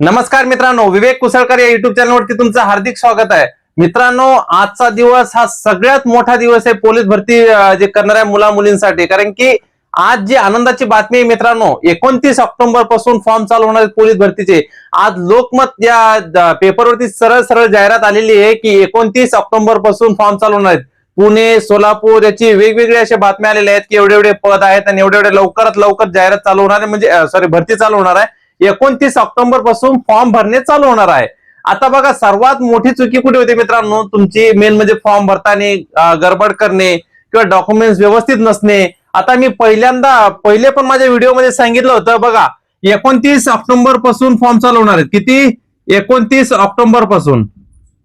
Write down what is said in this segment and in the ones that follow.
नमस्कार मित्रांनो विवेक कुसळकर या युट्यूब चॅनलवरती तुमचं हार्दिक स्वागत आहे. मित्रांनो आजचा दिवस हा सगळ्यात मोठा दिवस आहे पोलीस भरती जे करणाऱ्या मुला मुलींसाठी कारण की आज जी आनंदाची बातमी आहे मित्रांनो एकोणतीस ऑक्टोबरपासून फॉर्म चालू होणार आहेत पोलीस भरतीचे. आज लोकमत या पेपरवरती सरळ सरळ जाहिरात आलेली आहे की एकोणतीस ऑक्टोबरपासून फॉर्म चालू होणार आहेत. पुणे सोलापूर याची वेगवेगळ्या अशा बातम्या आलेल्या आहेत की एवढे एवढे पद आहेत आणि एवढे एवढे लवकरात लवकर जाहिरात चालू होणार आहे. म्हणजे सॉरी भरती चालू होणार आहे. एकोणतीस ऑक्टोबरपासून फॉर्म भरणे चालू होणार आहे. आता बघा सर्वात मोठी चुकी कुठे होती मित्रांनो? तुमची मेन म्हणजे फॉर्म भरताना गडबड करणे किंवा डॉक्युमेंट्स व्यवस्थित नसणे. आता मी पहिल्यांदा पहिले पण माझ्या व्हिडिओमध्ये सांगितलं होतं बघा एकोणतीस ऑक्टोबरपासून फॉर्म चालू होणार आहेत. किती? एकोणतीस ऑक्टोबरपासून.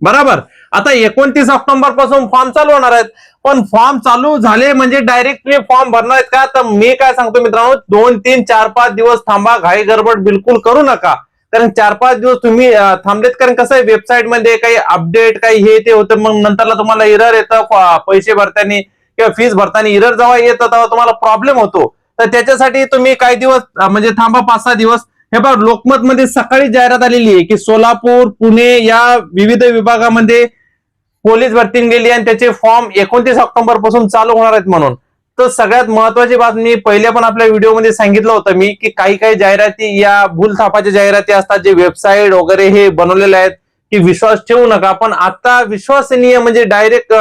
बरोबर. आता एकोणतीस ऑक्टोबरपासून फॉर्म चालू होणार आहेत. पण फॉर्म चालू झाले म्हणजे डायरेक्ट फॉर्म भरणार आहेत का? तर मी काय सांगतो मित्रांनो दोन तीन चार पाच दिवस थांबा घाई गडबड बिलकुल करू नका. कारण चार पाच दिवस तुम्ही थांबलेत. कारण कसं आहे वेबसाईटमध्ये काही अपडेट काही हे ते होतं. मग नंतरला तुम्हाला इरर येतं पैसे भरताना किंवा फीस भरताना इरर जेव्हा येतं तेव्हा तुम्हाला प्रॉब्लेम होतो. तर त्याच्यासाठी तुम्ही काही दिवस म्हणजे थांबा पाच सहा दिवस. हे बघा लोकमत मध्ये सकाळी जाहिरात आलेली आहे की सोलापूर पुणे या विविध विभागामध्ये पोलीस भरती गेली आणि त्याचे फॉर्म एकोणतीस ऑक्टोबरपासून चालू होणार आहेत म्हणून. तर सगळ्यात महत्वाची बातमी पहिल्या पहिले पण आपल्या व्हिडिओमध्ये सांगितलं होतं मी की काही काही जाहिराती या भूलथापाच्या जाहिराती असतात जे वेबसाईट वगैरे हे बनवलेले आहेत की विश्वास ठेवू नका. पण आता विश्वसनीय म्हणजे डायरेक्ट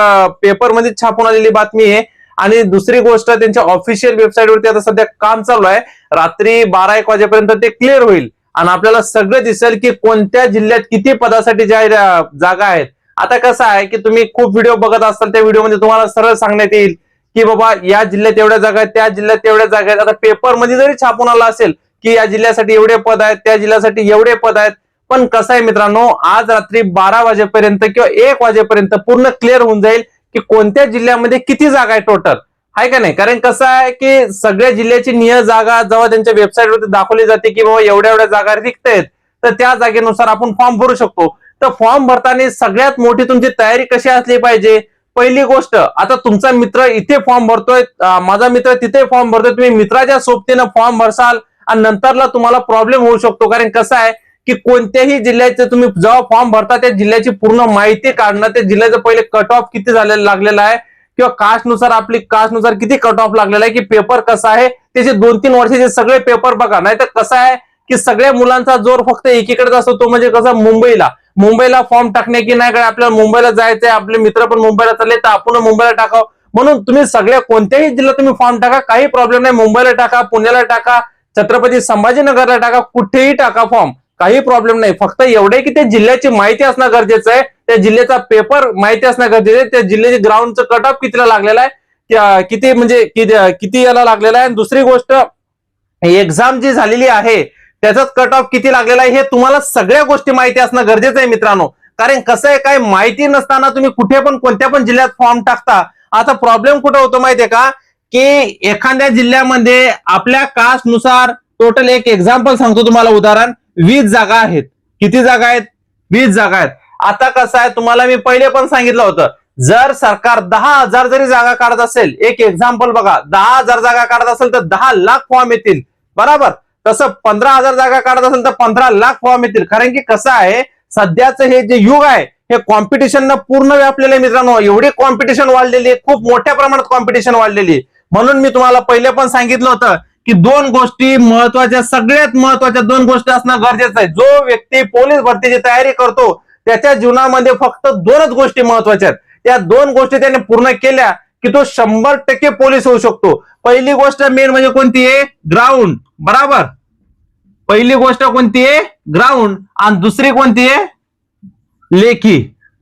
पेपरमध्ये छापून आलेली बातमी आहे आणि दुसरी गोष्ट त्यांच्या ऑफिशियल वेबसाईटवरती आता सध्या काम चालू आहे. रात्री बारा एक वाजेपर्यंत ते क्लिअर होईल. आणि आपल्याला सगळं दिसेल की कोणत्या जिल्ह्यात किती पदासाठी ज्या जागा आहेत. आता कसं आहे की तुम्ही खूप व्हिडिओ बघत असाल त्या व्हिडिओमध्ये तुम्हाला सरळ सांगण्यात येईल की बाबा या जिल्ह्यात एवढ्या जागा आहेत त्या जिल्ह्यात तेवढ्या जागा आहेत. आता पेपरमध्ये जरी छापून आला असेल की या जिल्ह्यासाठी एवढे पद आहेत त्या जिल्ह्यासाठी एवढे पद आहेत पण कसं आहे मित्रांनो आज रात्री बारा वाजेपर्यंत किंवा एक वाजेपर्यंत पूर्ण क्लिअर होऊन जाईल. की कोणत्या जिल्ह्यामध्ये किती जागा आहे टोटल आहे का नाही? कारण कसं आहे की सगळ्या जिल्ह्याची निय जागा जेव्हा त्यांच्या वेबसाईटवरती दाखवली जाते की बाबा एवढ्या एवढ्या जागा रिक्त आहेत तर त्या जागेनुसार आपण फॉर्म भरू शकतो. तर फॉर्म भरताना सगळ्यात मोठी तुमची तयारी कशी असली पाहिजे? पहिली गोष्ट आता तुमचा मित्र इथे फॉर्म भरतोय माझा मित्र तिथे फॉर्म भरतोय तुम्ही मित्राच्या सोबतीनं फॉर्म भरसाल आणि नंतरला तुम्हाला प्रॉब्लेम होऊ शकतो. कारण कसं आहे की कोणत्याही जिल्ह्याचे तुम्ही जेव्हा फॉर्म भरता त्या जिल्ह्याची पूर्ण माहिती काढणं त्या जिल्ह्याचं पहिले कट ऑफ किती झालेलं लागलेलं आहे? किंवा कास्टनुसार आपली कास्टनुसार किती कट ऑफ लागलेला आहे? की पेपर कसा आहे? त्याचे दोन तीन वर्षाचे सगळे पेपर बघा. नाही तर कसं आहे की सगळ्या मुलांचा जोर फक्त एकीकडेच असतो तो म्हणजे कसं मुंबईला. मुंबईला फॉर्म टाकणे की नाही कारण आपल्याला मुंबईला जायचंय आपले मित्र पण मुंबईला चालले तर आपण मुंबईला टाकावं. म्हणून तुम्ही सगळ्या कोणत्याही जिल्ह्यात तुम्ही फॉर्म टाका काही प्रॉब्लेम नाही. मुंबईला टाका पुण्याला टाका छत्रपती संभाजीनगरला टाका कुठेही टाका फॉर्म काही प्रॉब्लेम नाही. फक्त एवढे की त्या जिल्ह्याची माहिती असणं गरजेचं आहे. त्या जिल्ह्याचा पेपर माहिती असणं गरजेचं आहे. त्या जिल्ह्याचे ग्राउंडचं कट ऑफ कितीला लागलेला आहे? किती म्हणजे किती किती याला लागलेला आहे? दुसरी गोष्ट एक्झाम जी झालेली आहे त्याचाच कट ऑफ किती लागलेला आहे हे तुम्हाला सगळ्या गोष्टी माहिती असणं गरजेचं आहे मित्रांनो. कारण कसं आहे काय माहिती नसताना तुम्ही कुठे पण कोणत्या पण जिल्ह्यात फॉर्म टाकता. आता प्रॉब्लेम कुठे होतो माहितीये का? की एखाद्या जिल्ह्यामध्ये आपल्या कास्टनुसार टोटल एक एक्झाम्पल सांगतो तुम्हाला उदाहरण. वीस जागा आहेत. किती जागा आहेत? वीस जागा आहेत. आता कसं आहे तुम्हाला मी पहिले पण सांगितलं होतं जर सरकार दहा हजार जरी जागा काढत असेल एक एक्झाम्पल बघा दहा हजार जागा काढत असेल तर दहा लाख फॉर्म येतील. बरोबर? तसं पंधरा हजार जागा काढत असेल तर पंधरा लाख फॉर्म येतील. कारण की कसं आहे सध्याचं हे जे युग आहे हे कॉम्पिटिशन पूर्ण व्यापलेलं आहे मित्रांनो. एवढी कॉम्पिटिशन वाढलेली आहे खूप मोठ्या प्रमाणात कॉम्पिटिशन वाढलेली आहे. म्हणून मी तुम्हाला पहिले पण सांगितलं होतं की दोन गोष्टी महत्त्वाच्या सगळ्यात महत्त्वाच्या दोन गोष्टी असणं गरजेचं आहे. जो व्यक्ती पोलीस भरतीची तयारी करतो त्याच्या जीवनामध्ये फक्त दोनच गोष्टी महत्त्वाच्या आहेत. त्या दोन गोष्टी त्याने पूर्ण केल्या की तो शंभर टक्के पोलीस होऊ शकतो. पहिली गोष्ट मेन म्हणजे कोणती आहे? ग्राउंड बराबर? पहिली गोष्ट कोणती आहे? ग्राउंड आणि दुसरी कोणती आहे? लेखी.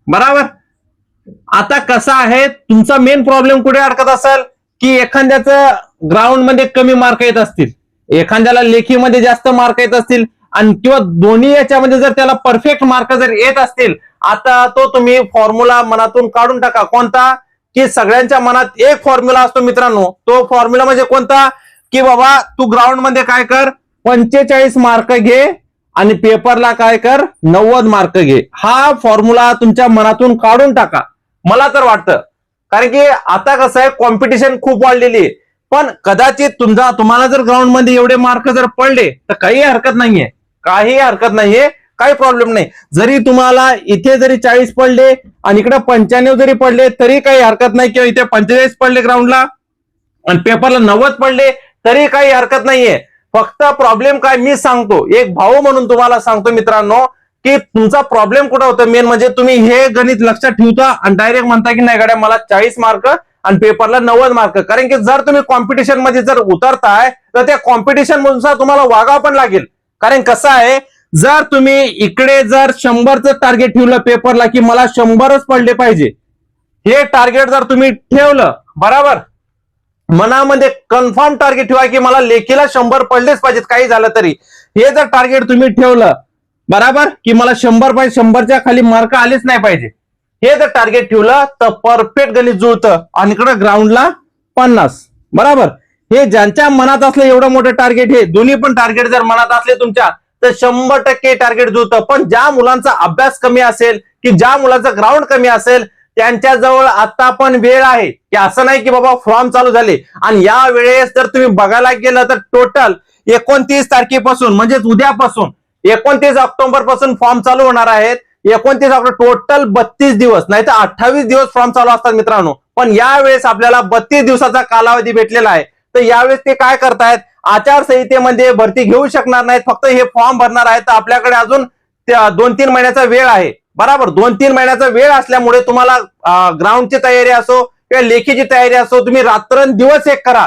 बराबर? आता कसं आहे? तुमचा मेन प्रॉब्लेम कुठे अडकत असेल? की एखाद्याचं ग्राउंडमध्ये कमी मार्क येत असतील. एखाद्याला लेखीमध्ये जास्त मार्क येत असतील आणि किंवा दोन्ही याच्यामध्ये जर त्याला परफेक्ट मार्क जर येत असतील आता तो तुम्ही फॉर्म्युला मनातून काढून टाका. कोणता? की सगळ्यांच्या मनात एक फॉर्म्युला असतो मित्रांनो. तो फॉर्म्युला म्हणजे कोणता? की बाबा तू ग्राउंडमध्ये काय कर? पंचेचाळीस मार्क घे आणि पेपरला काय कर? नव्वद मार्क घे. हा फॉर्म्युला तुमच्या मनातून काढून टाका. मला तर वाटतं. कारण की आता कसं आहे कॉम्पिटिशन खूप वाढलेली आहे. पण कदाचित तुमचा तुम्हाला जर ग्राउंडमध्ये एवढे मार्क जर पडले तर काही हरकत नाहीये. काही हरकत नाहीये काही प्रॉब्लेम नाही. जरी तुम्हाला इथे जरी चाळीस पडले आणि इकडे पंच्याण्णव जरी पडले तरी काही हरकत नाही. किंवा इथे पंचेचाळीस पडले ग्राउंडला आणि पेपरला नव्वद पडले तरी काही हरकत नाहीये. फक्त प्रॉब्लेम काय मी सांगतो. एक भाऊ म्हणून तुम्हाला सांगतो मित्रांनो की तुमचा प्रॉब्लेम कुठं होता? मेन म्हणजे तुम्ही हे गणित लक्षात ठेवता आणि डायरेक्ट म्हणता की नाही गाड्या मला चाळीस मार्क आणि पेपरला नव्वद मार्क कारण की जर तुम्ही कॉम्पिटिशनमध्ये जर उतरताय तर त्या कॉम्पिटिशननुसार तुम्हाला वागावं पण लागेल. कारण कसं आहे जर तुम्ही इकडे जर शंभरचं टार्गेट ठेवलं पेपरला की मला शंभरच पडले पाहिजे हे टार्गेट जर तुम्ही ठेवलं बरोबर? मनामध्ये कन्फर्म टार्गेट ठेवा की मला लेखीला शंभर पडलेच पाहिजेत काही झालं तरी. हे जर टार्गेट तुम्ही ठेवलं बरोबर? की मला शंभर पाहिजे शंभरच्या खाली मार्क आलेच नाही पाहिजे. हे जर टार्गेट ठेवलं तर परफेक्ट गणित जुळतं. आणि इकडं ग्राउंडला पन्नास. बरोबर? हे ज्यांच्या मनात असलं एवढं मोठं टार्गेट हे दोन्ही पण टार्गेट जर मनात असले तुमच्या तर शंभर टक्के टार्गेट जुळतं. पण ज्या मुलांचा अभ्यास कमी असेल की ज्या मुलांचा ग्राउंड कमी असेल त्यांच्या जवळ आता पण वेळ आहे. की असं नाही की बाबा फॉर्म चालू झाले. आणि या वेळेस जर तुम्ही बघायला गेलं तर टोटल एकोणतीस तारखेपासून म्हणजेच उद्यापासून एकोणतीस ऑक्टोबरपासून फॉर्म चालू होणार आहेत. एकोणतीस ऑक्टोबर टोटल बत्तीस दिवस नाही तर अठ्ठावीस दिवस फॉर्म चालू असतात मित्रांनो. पण यावेळेस आपल्याला बत्तीस दिवसाचा कालावधी भेटलेला आहे. तर यावेळेस ते काय करतायत? आचारसंहितेमध्ये भरती घेऊ शकणार नाहीत फक्त हे फॉर्म भरणार आहेत. तर आपल्याकडे अजून दोन तीन महिन्याचा वेळ आहे. बरोबर? दोन तीन महिन्याचा वेळ असल्यामुळे तुम्हाला ग्राउंडची तयारी असो किंवा लेखीची तयारी असो तुम्ही रात्रंदिवस एक करा.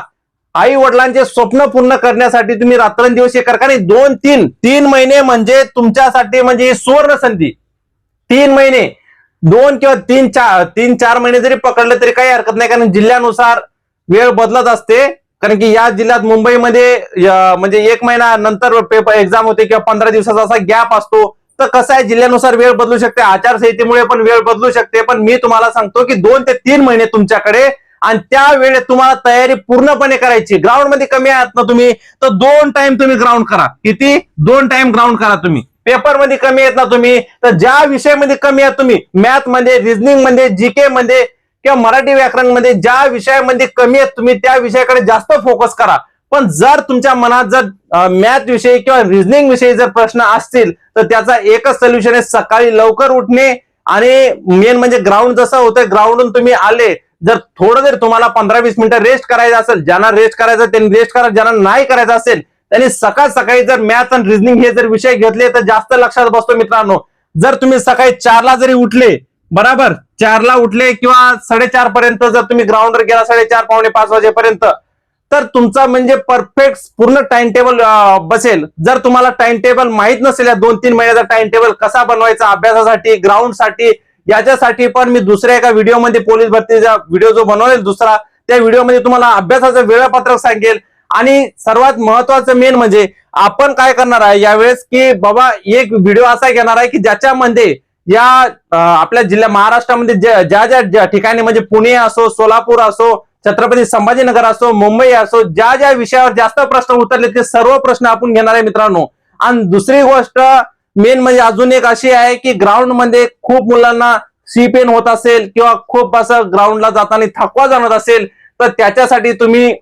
आई वडिलांचे स्वप्न पूर्ण करण्यासाठी तुम्ही रात्रंदिवस एक करा. कारण दोन तीन तीन महिने म्हणजे तुमच्यासाठी म्हणजे ही सुवर्ण संधी तीन महिने दोन किंवा तीन चार तीन चार महिने जरी पकडले तरी काही हरकत नाही कारण जिल्ह्यानुसार वेळ बदलत असते. कारण की या जिल्ह्यात मुंबईमध्ये म्हणजे एक महिना नंतर पेपर एक्झाम होते किंवा पंधरा दिवसाचा असा गॅप असतो. तर कसं आहे जिल्ह्यानुसार वेळ बदलू शकते? आचारसंहितेमुळे पण वेळ बदलू शकते. पण मी तुम्हाला सांगतो की दोन ते तीन महिने तुमच्याकडे आणि त्या वेळेत तुम्हाला तयारी पूर्णपणे करायची. ग्राउंडमध्ये कमी आहात ना तुम्ही तर दोन टाइम तुम्ही ग्राउंड करा. किती? दोन टाइम ग्राउंड करा तुम्ही. पेपरमध्ये कमी आहेत ना तुम्ही तर ज्या विषयामध्ये कमी आहात तुम्ही मॅथमध्ये रिझनिंगमध्ये जीके मध्ये किंवा मराठी व्याकरणमध्ये ज्या विषयामध्ये कमी आहेत तुम्ही त्या विषयाकडे जास्त फोकस करा. पण जर तुमच्या मनात जर मॅथ विषयी किंवा रिझनिंग विषयी जर प्रश्न असतील तर त्याचा एकच सोल्युशन आहे सकाळी लवकर उठणे आणि मेन म्हणजे ग्राउंड जसं होतं ग्राउंडून तुम्ही आले जर थोडं जर तुम्हाला पंधरा वीस मिनिटं रेस्ट करायचं असेल ज्यांना रेस्ट करायचं त्यांनी रेस्ट करा ज्यांना नाही करायचं असेल आणि सकाळ सकाळी जर मॅथ आणि रिझनिंग हे जर विषय घेतले तर जास्त लक्षात बसतो मित्रांनो. जर तुम्ही सकाळी चारला जरी उठले बराबर चारला उठले किंवा साडेचार पर्यंत जर तुम्ही ग्राउंडवर गेला साडेचार पावणे पाच वाजेपर्यंत तर तुमचा म्हणजे परफेक्ट पूर्ण टाइम टेबल बसेल. जर तुम्हाला टाइम टेबल माहीत नसेल या दोन तीन महिन्याचा टाइम टेबल कसा बनवायचा अभ्यासासाठी ग्राउंडसाठी याच्यासाठी पण मी दुसऱ्या एका व्हिडिओमध्ये पोलीस भरतीचा व्हिडिओ जो बनवलेल दुसरा त्या व्हिडिओमध्ये तुम्हाला अभ्यासाचं वेळापत्रक सांगेल. आणि सर्वात महत्वाचं मेन म्हणजे आपण काय करणार आहे यावेळेस की बाबा एक व्हिडिओ असा घेणार आहे की ज्याच्यामध्ये या आपल्या जिल्ह्या महाराष्ट्रामध्ये ज्या ज्या ज्या ठिकाणी म्हणजे पुणे असो सोलापूर असो छत्रपती संभाजीनगर असो मुंबई असो ज्या ज्या विषयावर जास्त प्रश्न उतरले ते सर्व प्रश्न आपण घेणार आहे मित्रांनो. आणि दुसरी गोष्ट मेन म्हणजे अजून एक अशी आहे की ग्राउंडमध्ये खूप मुलांना सी पेन होत असेल किंवा खूप असं ग्राउंडला जाताना थकवा जाणवत असेल तर त्याच्यासाठी तुम्ही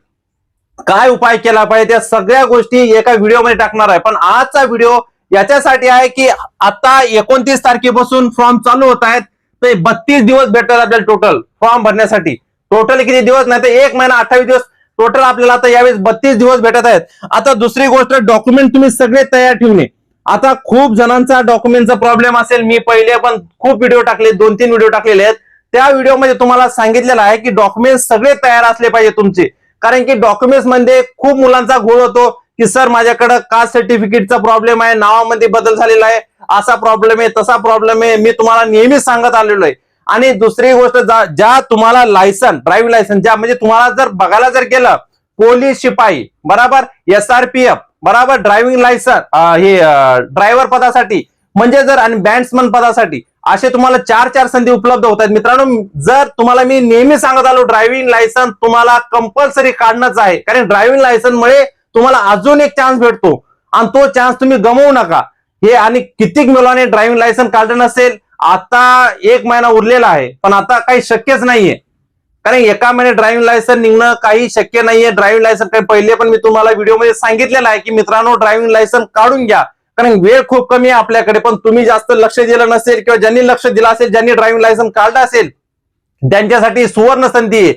काय उपाय केला पाहिजे त्या सगळ्या गोष्टी एका व्हिडिओमध्ये टाकणार आहे. पण आजचा व्हिडिओ याच्यासाठी आहे की आता एकोणतीस तारखेपासून फॉर्म चालू होत आहेत. तर बत्तीस दिवस भेटतात आपल्याला टोटल फॉर्म भरण्यासाठी. टोटल किती दिवस? नाही तर एक महिना अठ्ठावीस दिवस. टोटल आपल्याला आता यावेळेस बत्तीस दिवस भेटत आहेत. आता दुसरी गोष्ट डॉक्युमेंट तुम्ही सगळे तयार ठेवणे. आता खूप जणांचा डॉक्युमेंटचा प्रॉब्लेम असेल. मी पहिले पण खूप व्हिडिओ टाकले दोन तीन व्हिडिओ टाकलेले आहेत. त्या व्हिडिओमध्ये तुम्हाला सांगितलेलं आहे की डॉक्युमेंट सगळे तयार असले पाहिजे तुमचे. कारण की डॉक्युमेंट्समध्ये खूप मुलांचा घोळ होतो की सर माझ्याकडे कास्ट सर्टिफिकेटचा प्रॉब्लेम आहे नावामध्ये बदल झालेला आहे असा प्रॉब्लेम आहे तसा प्रॉब्लेम आहे मी तुम्हाला नेहमीच सांगत आलेलो आहे. आणि दुसरी गोष्ट जा- ज्या तुम्हाला लायसन ड्रायव्हिंग लायसन ज्या म्हणजे तुम्हाला जर बघायला जर गेलं पोलीस शिपाई बराबर? एफ बराबर? ड्रायव्हिंग लायसन हे ड्रायव्हर पदासाठी म्हणजे जर आणि बँड्समन पदासाठी असे तुम्हाला चार चार संधी उपलब्ध होत आहेत. मित्रांनो जर तुम्हाला मी नेहमी सांगत आलो ड्रायव्हिंग लायसन तुम्हाला कंपल्सरी काढणंच आहे. कारण ड्रायव्हिंग लायसन मुळे तुम्हाला अजून एक चान्स भेटतो. आणि तो चान्स तुम्ही गमवू नका. हे आणि कितीक मुलाने ड्रायव्हिंग लायसन काढलं नसेल आता एक महिना उरलेला आहे. पण आता काही शक्यच नाहीये. कारण एका महिने ड्रायव्हिंग लायसन निघणं काही शक्य नाहीये. ड्रायव्हिंग लायसन काही पहिले पण मी तुम्हाला व्हिडिओमध्ये सांगितलेलं आहे की मित्रांनो ड्रायव्हिंग लायसन काढून घ्या. कारण वेळ खूप कमी आहे आपल्याकडे पण तुम्ही जास्त लक्ष दिलं नसेल किंवा ज्यांनी लक्ष दिलं असेल ज्यांनी ड्रायव्हिंग लायसन्स काढलं असेल त्यांच्यासाठी सुवर्ण संधी आहे.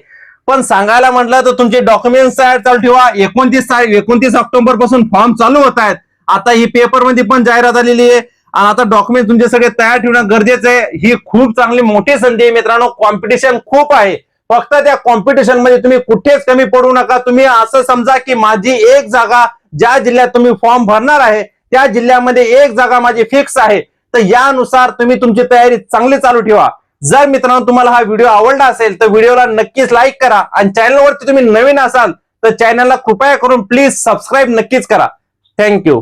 पण सांगायला म्हटलं तर तुमचे डॉक्युमेंट्स चालू ठेवा. एकोणतीस एकोणतीस ऑक्टोबरपासून फॉर्म चालू होत आहेत. आता ही पेपरमध्ये पण जाहिरात आलेली आहे. आणि आता डॉक्युमेंट तुमचे सगळे तयार ठेवणं गरजेचं आहे. ही खूप चांगली मोठी संधी आहे मित्रांनो. कॉम्पिटिशन खूप आहे. फक्त त्या कॉम्पिटिशनमध्ये तुम्ही कुठेच कमी पडू नका. तुम्ही असं समजा की माझी एक जागा ज्या जिल्ह्यात तुम्ही फॉर्म भरणार आहे त्या जिल्ह्यामध्ये एक जागा माझी फिक्स आहे. तर यानुसार तुम्ही तुमची तयारी चांगली चालू ठेवा. जर मित्रांनो तुम्हाला हा व्हिडिओ आवडला असेल तर व्हिडिओला नक्कीच लाईक करा आणि चॅनलवरती तुम्ही नवीन असाल तर चॅनलला कृपया करून प्लीज सबस्क्राईब नक्कीच करा. थँक्यू